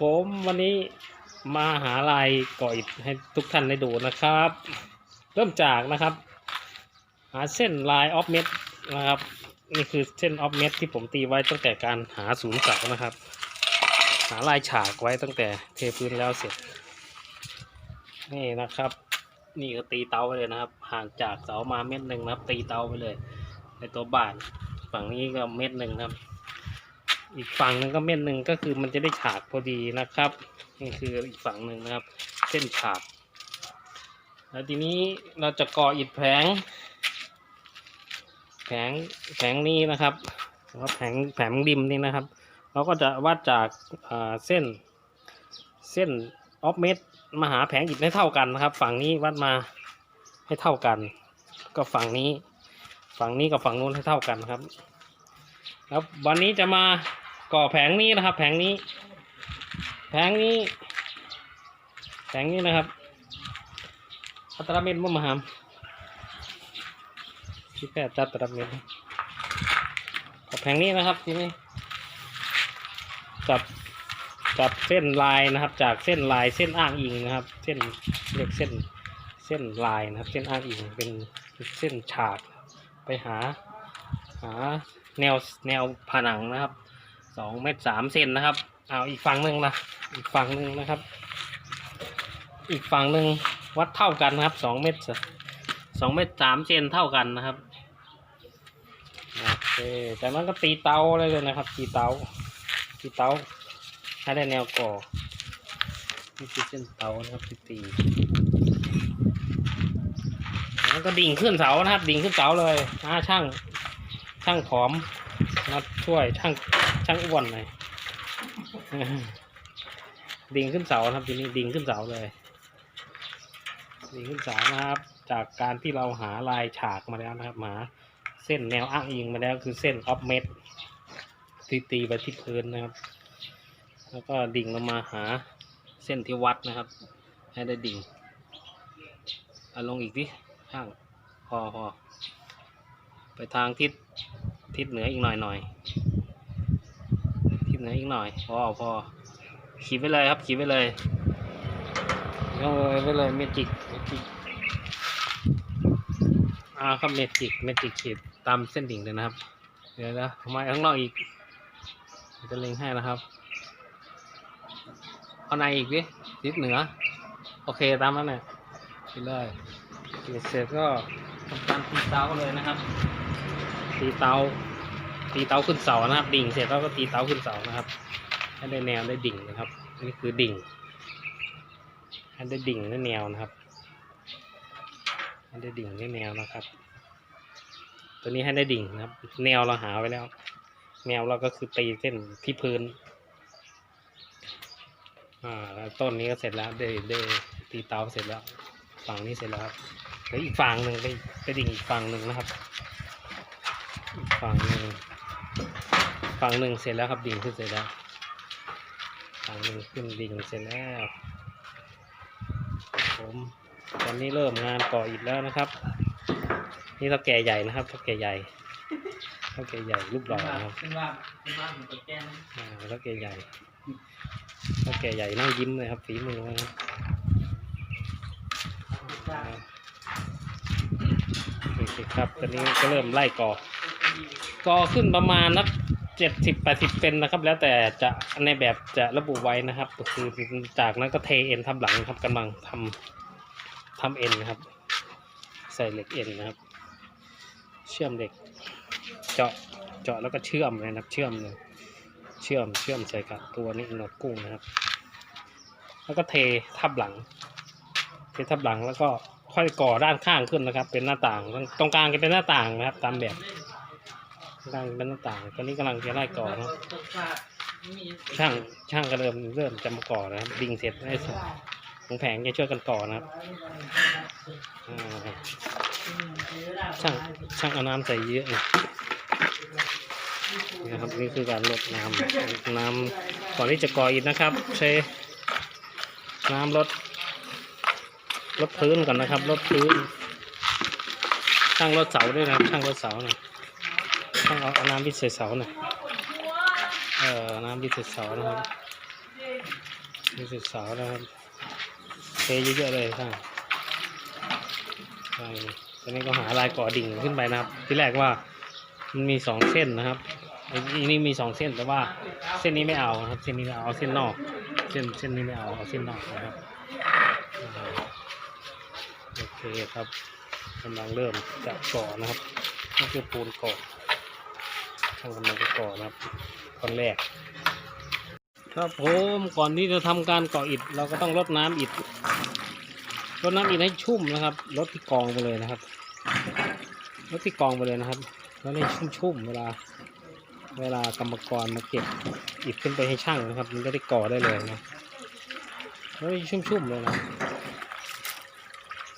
ผมวันนี้มาหาลายก่ออิฐให้ทุกท่านได้ดูนะครับ เริ่มจากนะครับ หาเส้นลายออฟเมตนะครับ นี่คือเส้นออฟเมตที่ผมตีไว้ตั้งแต่การหาศูนย์เสานะครับ หาลายฉากไว้ตั้งแต่เทพื้นแล้วเสร็จ นี่นะครับ นี่ก็ตีเตาไปเลยนะครับ ห่างจากเสามาเม็ดหนึ่งนะครับ ตีเตาไปเลยในตัวบานฝั่งนี้ก็เม็ดหนึ่งนะครับ อีกฝั่งหนึ่งก็เม็ดหนึ่งก็คือมันจะได้ฉากพอดีนะครับนี่คืออีกฝั่งหนึ่งนะครับ เส้นฉาก แล้วทีนี้เราจะก่ออิฐแผง แผงแผงนี้นะครับแล้วแผงแผงดิมนี่นะครับ เราก็จะวัดจากาเส้นเส้นออฟเมตรมาหาแผงอิฐให้เท่ากันนะครับ ฝั่งนี้วัดมาให้เท่ากัน ก็ฝั่งนี้ ฝั่งนี้กับฝั่งนู้นให้เท่ากันครับ แล้ววันนี้จะมาก่อแผงนี้นะครับ แผงนี้ แผงนี้ แผงนี้นะครับ อัตราเมตรมุมหามที่แค่จัตราเมตรกับแผงนี้นะครับทีนี้จับจับเส้นลายนะครับ จากเส้นลายเส้นอ้างอิงนะครับ เส้นเรียกเส้นเส้นลายนะครับ เส้นอ้างอิงเป็นเส้นฉากไปหาหา แนวแนวผนังนะครับสองเมตรสามเซนนะครับเอาอีกฝั่งหนึ่งนะอีกฝั่งหนึ่งนะครับ อีกฝั่งหนึ่งวัดเท่ากันนะครับสองเมตรสองเมตรสามเซนเท่ากันนะครับโอเคจากนั้นก็ตีเตาเลยเลยนะครับ ตีเตาตีเตาให้ได้แนวก่อนี่คือเส้นเตานะครับที่ตีแล้วก็ดิ่งขึ้นเสานะครับ ดิ่งขึ้นเสาเลยอ่าช่าง ช่างผอมมาช่วยช่างช่างอ้วนหน่อยดิ่งขึ้นเสาครับทีนี้ดิ่งขึ้นเสาเลยดิ่งขึ้นเสานะครับ จากการที่เราหาลายฉากมาแล้วนะครับหาเส้นแนวอ้างอิงมาแล้วคือเส้นออฟเมตตีตีไปที่พื้นนะครับ แล้วก็ดิ่งลงมาหาเส้นที่วัดนะครับ ให้ได้ดิ่งเอาลงอีกดิช่างพอพอไปทางทิศ ทิศเหนืออีกหน่อยหน่อยทิศเหนืออีกหน่อยพอพอขีดไปเลยครับขีดไปเลยเอาเลยไปเลยเมจิกเมจิกอ่าครับเมจิกเมจิกขีดตามเส้นดิ่งเลยนะครับ เดี๋ยวนะทำไมข้างนอกอีก จะเล็งให้นะครับเอาในอีกดิทิศเหนือ โอเคตามนั้นเลยขีดเลยขีดเสร็จก็ทำการตีเตาเลยนะครับตีเตา ตีเตาขึ้นเสานะครับ ดิ่งเสร็จแล้วก็ตีเตาขึ้นเสานะครับให้ได้แนวได้ดิ่งนะครับนี่คือดิ่งให้ได้ดิ่งได้แนวนะครับให้ได้ดิ่งได้แนวนะครับ ตัวนี้ให้ได้ดิ่งนะครับ แนวเราหาไว้แล้ว แนวเราก็คือตีเส้นที่พื้นอ่าแล้วต้นนี้ก็เสร็จแล้วได้ได้ตีเตาเสร็จแล้ว ฝั่งนี้เสร็จแล้วครับแล้วอีกฝั่งหนึ่งไปไปดิ่งอีกฝั่งหนึ่งนะครับ อีกฝั่งหนึ่ง ฝั่งหนึ่งเสร็จแล้วครับดิ่งขึ้นเสร็จแล้วฝั่งหนึ่งขึ้นดิ่งเสร็จแล้วผมตอนนี้เริ่มงานก่ออิฐแล้วนะครับ นี่เท่าแก่ใหญ่นะครับเท่าแก่ใหญ่เท่าแก่ใหญ่รูปหล่อนะครับขึ้นว่าขึ้นว่าผมจะแก้นะเท่าแก่ใหญ่เท่าแก่ใหญ่นั่งยิ้มเลยครับฝีมือนะครับโอเคครับตอนนี้ก็เริ่มไล่ก่อก็ขึ้นประมาณนัก เจ็ดสิบแปดสิบเซนนะครับ แล้วแต่จะในแบบจะระบุไว้นะครับก็คือจากนั้นก็เทเอ็นทับหลังครับกำลังทำทำเอ็นนะครับ ใส่เหล็กเอ็นนะครับ เชื่อมเหล็ก เจาะเจาะแล้วก็เชื่อมนะครับ เชื่อมเลยเชื่อมเชื่อมใส่กับตัวนี้หนวดกุ้งนะครับ แล้วก็เททับหลัง เททับหลังแล้วก็ค่อยก่อด้านข้างขึ้นนะครับ เป็นหน้าต่างตรงกลางจะเป็นหน้าต่างนะครับ ตามแบบ ดังเป็นหน้าต่างตอนนี้กำลังจะไล่ก่อนะครับช่างช่างก็เริ่มเริ่มจะมาก่อนะครับดิ่งเสร็จไอ้สองของแผงจะช่วยกันก่อนะครับอ่าช่างช่างเอาน้ำใส่เยอะนะนะครับนี่คือการลดน้ำน้ำก่อนที่จะก่ออิฐนะครับ ใช้น้ำลดลดพื้นก่อนนะครับลดพื้นช่างลดเสาด้วยนะครับช่างลดเสาหน่อย ต้องเอาน้ำพิเศษเสาหน่อยเอ่อน้ำพิเศษเสานะครับมีสุดเสานะครับเทเยอะๆเลยช่างใช่ตอนนี้ก็หาลายก่อดิ่งขึ้นไปนะครับ ที่แรกว่ามันมีสองเส้นนะครับอ้อีนี่มีสองเส้นแต่ว่าเส้นนี้ไม่เอาครับ เส้นนี้เอาเส้นนอก เส้นเส้นนี้ไม่เอาเอาเส้นนอกนะครับโอเคครับกำลังเริ่มจะก่อนะครับนี่คือปูนก่อ ช่างกำลังจะก่อนะครับตอนแรก ครับผมก่อนที่จะทำการก่ออิฐเราก็ต้องรดน้ำอิฐรดน้ำอิฐให้ชุ่มนะครับรดที่กองไปเลยนะครับรดที่กองไปเลยนะครับแล้วให้ชุ่มๆเวลา เวลากรรมกรมาเก็บอิฐขึ้นไปให้ช่างนะครับ มันก็ได้ก่อได้เลยนะแล้วให้ชุ่มๆเลยนะ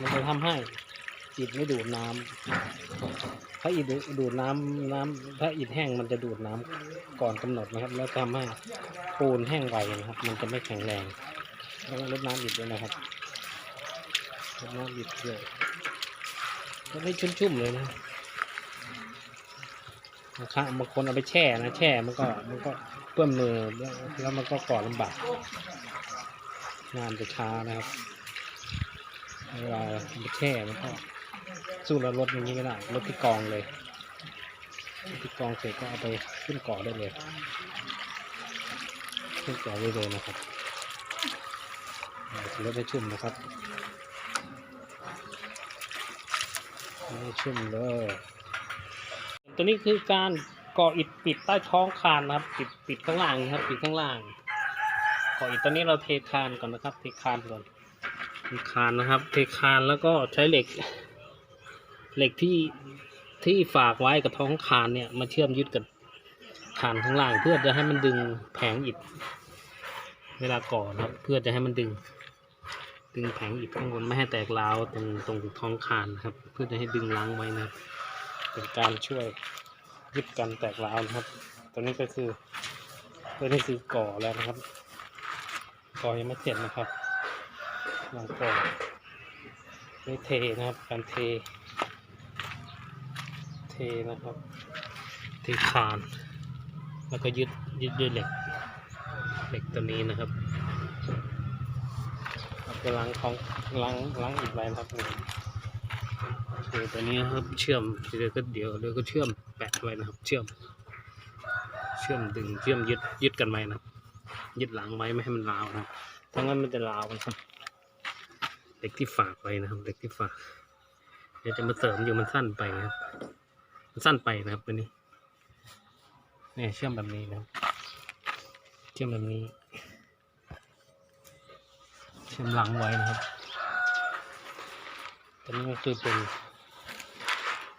มันจะทำให้อิฐไม่ดูดน้ำ ถ้าอิฐดูดน้ำน้ำถ้าอิฐแห้งมันจะดูดน้ำก่อนกำหนดนะครับ แล้วทำให้ปูนแห้งไวนะครับ มันจะไม่แข็งแรงแล้วก็ลดน้ำอิดด้วยนะครับลดน้ำอิดด้วยแล้วให้ชุ่มๆเลยนะนะครับบางคนเอาไปแช่นะแช่มันก็มันก็เปื้อนมือแล้วมันก็ก่อลำบากงานจะช้านะครับเวลาเอาไปแช่มันก็ สู้เราลดอย่างนี้ไม่ได้ลดที่กองเลยที่กองเสร็จก็เอาไปขึ้นเก่อได้เลย ขึ้นเก่อได้เลยนะครับรถให้ชุ่มนะครับให้ชุ่มเลยตัวนี้คือการก่ออิฐปิดใต้ท้องคานนะครับปิดปิดข้างล่างนะครับปิดข้างล่างก่ออิฐตอนนี้เราเทคานก่อนนะครับเทคานก่อนเทคานนะครับ เทคานแล้วก็ใช้เหล็ก เหล็กที่ที่ฝากไว้กับท้องคานเนี่ยมาเชื่อมยึดกับคานข้างล่าง เพื่อจะให้มันดึงแผงอิฐเวลาก่อนะครับ เพื่อจะให้มันดึง ดึงแผงอิฐข้างบนไม่ให้แตกร้าวตรงตรงท้องคานนะครับ เพื่อจะให้ดึงล้างไว้นะเป็นการช่วยยึดกันแตกร้าวนะครับ ตัวนี้ก็คือตัวนี้คือก่อแล้วนะครับ ก่อยังไม่เสร็จนะครับลังก่อไม่เทนะครับการเท เทนะครับเทคานแล้วก็ยึดยึดด้วยเหล็กเหล็กตัวนี้นะครับเราจะล้างท้องล้างล้างอีกไว้นะครับนี่โอตัวนี้นะครับเชื่อมเดี๋ยวก็เดี๋ยวเดี๋ยวก็เชื่อมแปะไว้นะครับ เชื่อม เชื่อมดึงเชื่อมยึดยึดกันไว้นะครับยึดหลังไว้ไม่ให้มันร้าวนะถ้างั้นมันจะร้าวนะครับเหล็กที่ฝากไว้นะครับเหล็กที่ฝากเดี๋ยวจะมาเสริมอยู่มันสั้นไปครับ สั้นไปนะครับตัวนี้เนี่ยเชื่อมแบบนี้นะเชื่อมแบบนี้ เชื่อมหลังไว้นะครับตัวนี้ก็คือเป็น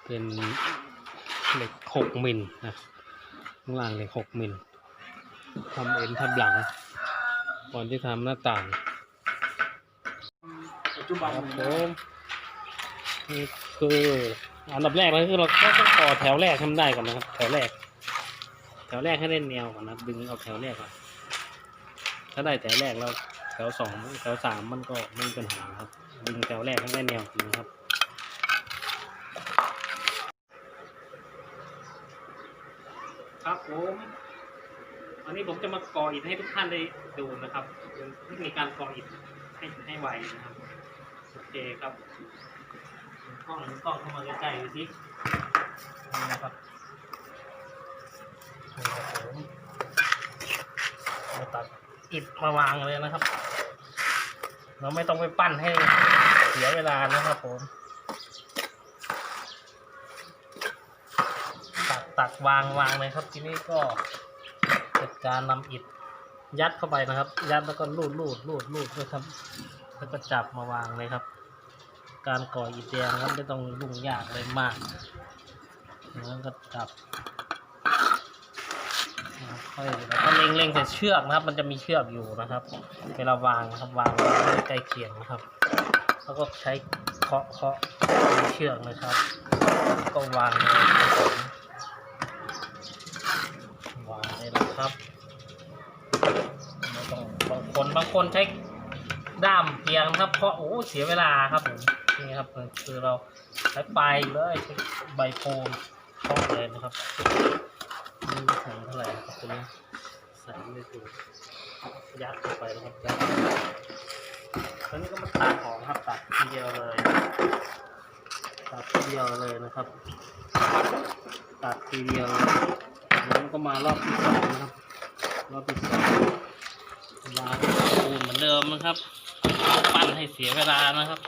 เป็นเหล็กหกมิลนะข้างล่างเหล็กหกมิลทำเอ็นทับหลังก่อนที่ทำหน้าต่างปัจจุบันครับผมนี่คือ อันดับแรกเลยคือเราก็ต้องต่อแถวแรกให้มันได้ก่อนนะครับ แถวแรก แถวแรกให้ได้แนวก่อนนะดึงเอาแถวแรกก่อนถ้าได้แถวแรกแล้วแถวสองแถวสามมันก็ไม่มีปัญหาครับ ดึงแถวแรกให้ได้แนวนนะครับครับผมวันนี้ผมจะมาก่ออิฐให้ทุกท่านได้ดูนะครับเทคนิคการก่ออิฐให้ให้ไวนะครับ โอเคครับ กล้องกล้องเข้ามาใกล้ๆดูสินี่นะครับผมเราตัดอิฐมาวางเลยนะครับ เราไม่ต้องไปปั้นให้เสียเวลานะครับผม ตักตักวางวางเลยครับ ทีนี้ก็จัดการนำอิฐยัดเข้าไปนะครับ ยัดแล้วก็ลูดลูดลูดลูดด้วยครับ แล้วก็จับมาวางเลยครับ การก่ออิฐแดงนะครับไม่ต้องยุ่งยากเลยมากแล้วก็จับนะครับค่อยแล้วก็เล็งเล็งใส่เชือกนะครับ มันจะมีเชือกอยู่นะครับ เวลาวางนะครับวางใกล้เคียงนะครับ แล้วก็ใช้เคาะเคาะเชือกนะครับ ก็วางเลยครับวางเลยนะครับบางคนบางคนใช้ด้ามเพียงนะครับ เพราะโอ้เสียเวลาครับผม นี่ครับคือเราใช้ปลายเลยใช้ใบโพมเคาะเลยนะครับนี่ใส่เท่าไหร่ครับตัวนี้ใส่ไม่ถูกยัดเข้าไปนะครับยัดตอนนี้ก็มาตัดออกครับตัดทีเดียวเลยตัดทีเดียวเลยนะครับ ตัดทีเดียวแล้วก็มารอบที่สองนะครับรอบที่สองวางปูนเหมือนเดิมนะครับ ปั้นให้เสียเวลานะครับ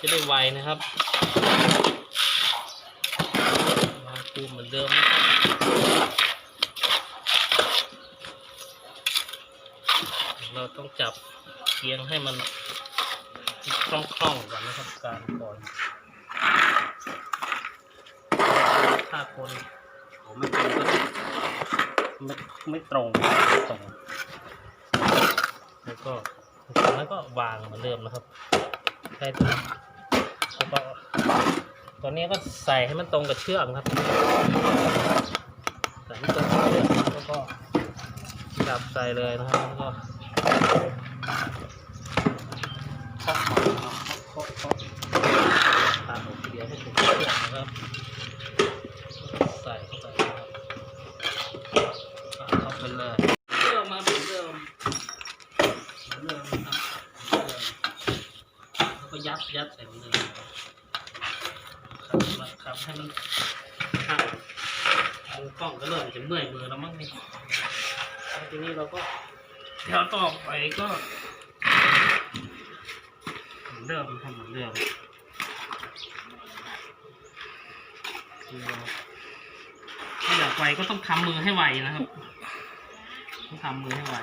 จะได้ไวนะครับวาปูเหมือนเดิมเราต้องจับเคียงให้มันคล่องๆก่อนนะครับการก่อนถ้าคนผมไม่ตรงก็ไม่ไม่ตรงไม่ตรง แล้วก็ แล้วก็วางเหมือนเดิมนะครับใช่แล้วก็ตอนนี้ก็ใส่ให้มันตรงกับเชือกครับใส่ให้ตรงกับเชือกแล้วก็จับใส่เลยนะครับแล้วก็เคาะมานะครับเคาะเคาะตามออกทีเดียวให้ถูกเชือกนะครับ ใส่เข้าไปนะครับใส่เข้าไปเลยเชื่อมาเหมือนเดิมเหมือนเดิมนะครับเหมือนเดิมแล้วก็ยัดยัดใส่เหมือนเดิมครับครับให้มันหักเอากล้องก็เริ่ม จะเมื่อยมือแล้วมั้งนี่ทีนี้เราก็แถวต่อไปก็เหมือนเดิมทำเหมือนเดิมถ้าอยากไวก็ต้องทำมือให้ไวนะครับต้องทำมือให้ไว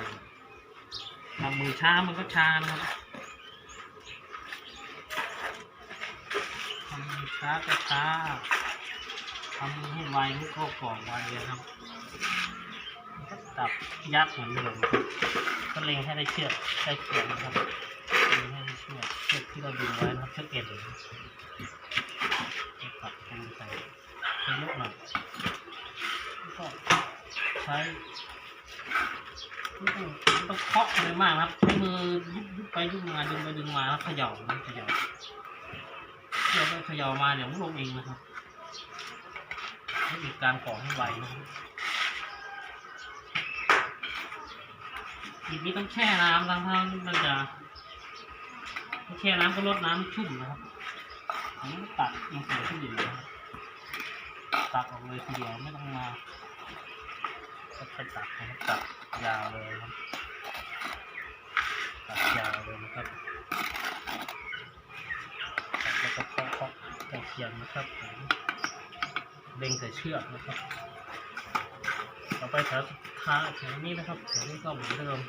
ทำมือช้ามันก็ช้านะครับทำมือช้าก็ช้า ทำให้ไวให้เข้ากล่องไวนะครับก็จับยัดเหมือนเดิมก็เล็งให้ได้เชือกได้เชือกนะครับเล็งให้ได้เชือกเชือกที่เราดึงไว้นะครับเชือกเอ็นตัดเป็นใส่เป็นลูกหน่อยก็ใช้ไม่ต้องต้องเคาะอะไรมากครับใช้มือยุบยุบไปยุบมาดึงไปดึงมาแล้วเขย่าเขย่าเดี๋ยวไปเขย่ามาเดี๋ยวมันลงเองนะครับ เทคนิคการก่อให้ไวนะครับอีกนี้ต้องแช่น้ำนะครับมันจะแช่น้ำก็ลดน้ำชุ่มนะครับอันนี้ตัดยังใส่ที่อยู่นะครับตัดออกเลยทีเดียวไม่ต้องมาก็ไปตัดนะครับตัดยาวเลยครับตัดยาวเลยนะครับตัดแล้วก็เคาะเคาะเคียนนะครับผม เล็งใส่เชือกนะครับ ต่อไปแถวท้าแถวนี้นะครับแถวนี้ก็เหมือนเดิม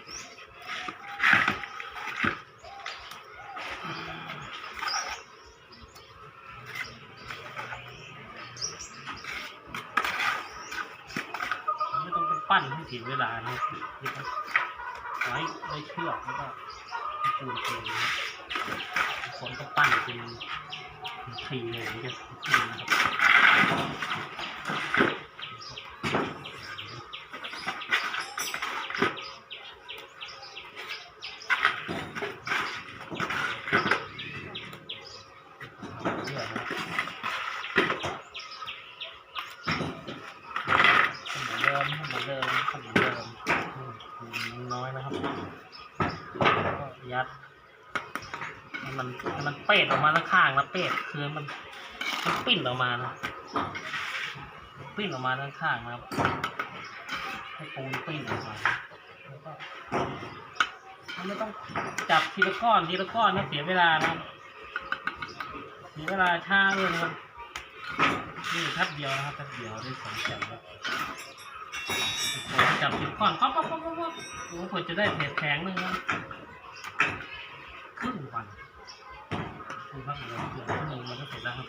ไม่ต้องไปปั้นให้เสียเวลานะครับไว้ได้เชือกแล้วก็ปูนเทนะครับคนก็ปั้นเป็น ทีเลยมันนะครับเชือกนะครับ เหมือนเดิมเหมือนเดิมเหมือนเดิมอืมน้อยนะครับก็ยัดให้มันให้มันเปดออกมาข้างๆนะ เปดคือมันปิ้นออกมานะปิ้นออกมาข้างนะครับให้ปูนปิ้นออกมาแล้วก็มันไม่ต้องจับทีละก้อนทีละก้อนนะเสียเวลานะเสียเวลาช้าด้วยนะครับนี่แป๊บเดียวนะครับแป๊บเดียวได้สองแสนแล้วจับสิบก้อนปั๊บปั๊บปั๊บปั๊บโอ้โหจะได้เพจแข็งหนึ่งนะครึ่งวัน ครับเดี๋ยวเดี๋ยวครึ่งหนึ่งมันก็เสร็จแล้วครับ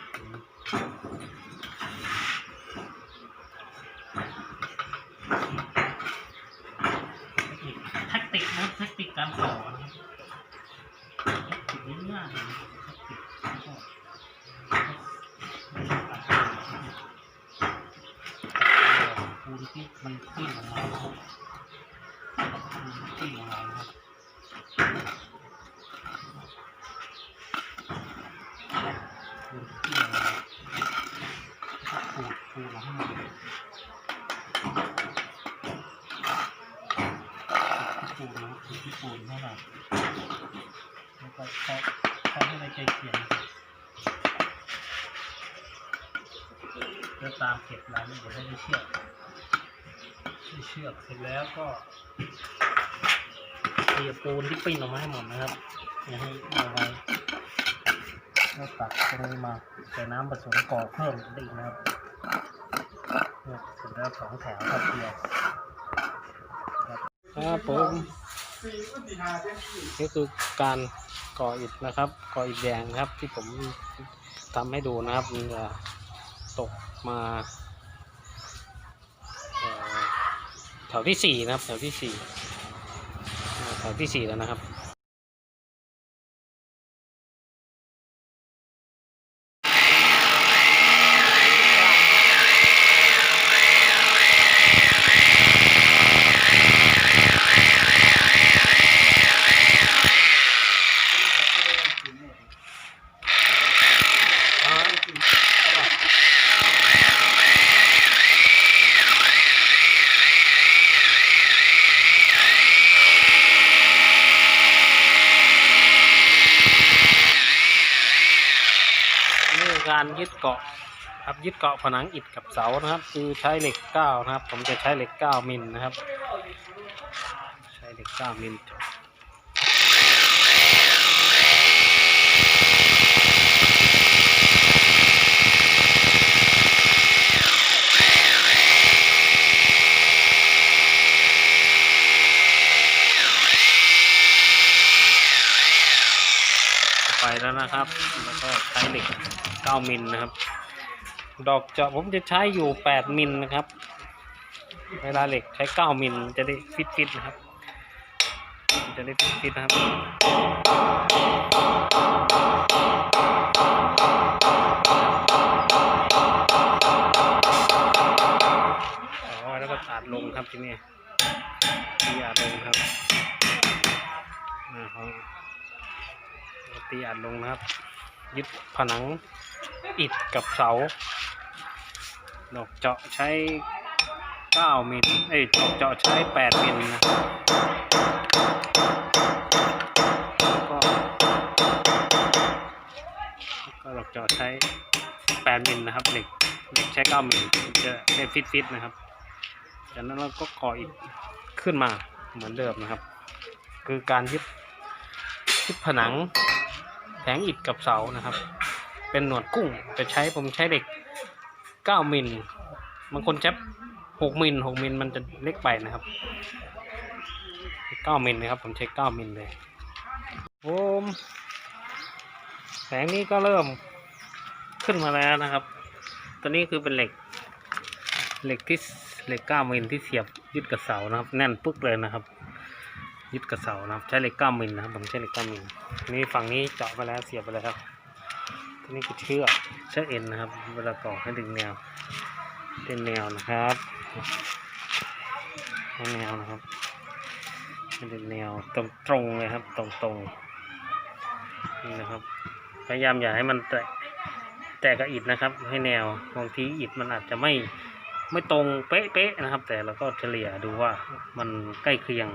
เทคนิคนะเทคนิคการต่อนะครับเทคนิคง่ายๆเลยเทคนิคแล้วก็ปูนที่มันขึ้นออกมาครับปูนขึ้นออกมาครับปูนขึ้นออกมาขูดขูดออกให้มันขูด ที่ปูนเท่าไหร่แล้วก็ใช้ใช้ให้ในใจเขียนแล้วตามเก็บรายละเอียดให้ได้เชือกได้เชือกเสร็จแล้วก็เตียปูนที่ปิ้นออกมาให้หมดนะครับอย่าให้เอาไว้แล้วตัดตรงนี้มาใส่น้ำผสมกรอเพิ่มได้อีกนะครับเสร็จแล้วสองแถวครับเดียวครับผม นี่คือการก่ออิฐนะครับก่ออิฐแดงครับที่ผมทำให้ดูนะครับมันจะตกมาแถวที่สี่นะครับ แถวที่สี่แถวที่สี่แล้วนะครับ นี่คือ การยึดเกาะครับยึดเกาะผนังอิฐกับเสานะครับ คือใช้เหล็กเก้านะครับ ผมจะใช้เหล็กเก้ามิลนะครับ ใช้เหล็กเก้ามิลเจาะไป แล้วนะครับ แล้วก็ใช้เหล็กเก้ามิลนะครับ ดอกเจาะผมจะใช้อยู่แปดมิลนะครับ เวลาเหล็กใช้เก้ามิลจะได้ฟิตๆนะครับ จะได้ฟิตๆนะครับอ๋อแล้วก็ตัดลงครับทีนี้ตีอัดลงครับอ่าเขา ตีอัดลงนะครับ ยึดผนังอิฐกับเสาดอกเจาะใช้ 9มิลเอ้ยดอกเจาะใช้ 8มิลนะก็ก็ดอกเจาะใช้ 8มิลนะครับเหล็กเหล็กใช้ 9มิลจะได้ฟิตฟิตๆนะครับ จากนั้นเราก็ก่ออีกขึ้นมาเหมือนเดิมนะครับ คือการยึดยึดผนัง งอิฐกับเสานะครับ เป็นหนวดกุ้งจะใช้ผมใช้เหล็ก9มิลบางคนใช้6มิล6มิลมันจะเล็กไปนะครับ9มิลนะครับ ผมใช้9มิลเลยผมแผงนี้ก็เริ่มขึ้นมาแล้วนะครับ ตัวนี้คือเป็นเหล็ก เหล็กที่เหล็ก9มิลที่เสียบยึดกับเสานะครับ แน่นปึ๊กเลยนะครับ ยึดกับเสานะครับ ใช้เหล็ก9มิลนะครับผมใช้เหล็ก9มิลนี่ฝั่งนี้เจาะไปแล้วเสียบไปแล้วครับตัวนี้คือเชือกเชือกเอ็นนะครับ เวลาต่อให้ดึงแนวเป็นแนวนะครับให้แนวนะครับให้เป็นแนวตรงตรงเลยครับ ตรงตรงนี่นะครับ พยายามอย่าให้มันแตะแตกกับอิฐนะครับ ให้แนวบางทีอิฐมันอาจจะไม่ไม่ตรงเป๊ะๆนะครับ แต่เราก็เฉลี่ยดูว่ามันใกล้เคียง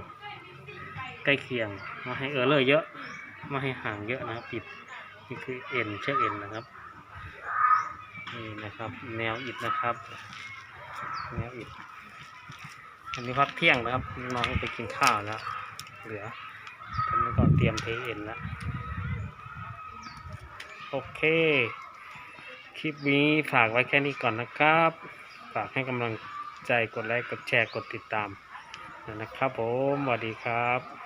ใกล้เคียงไมาให้เออเลอร์เยอะไม่ให้ห่างเยอะนะครับอิฐนี่คือเอ็นเชือกเอ็นนะครับนี่นะครับ แนวอิฐนะครับ แนวอิฐอันนี้พักเที่ยงนะครับน้องไปกินข้าวแล้วเหลือตอนนี้ก็เตรียมเทเอ็นแล้วโอเค คลิปนี้ฝากไว้แค่นี้ก่อนนะครับ ฝากให้กำลังใจกดไลค์กดแชร์กดติดตามนะครับผมสวัสดีครับ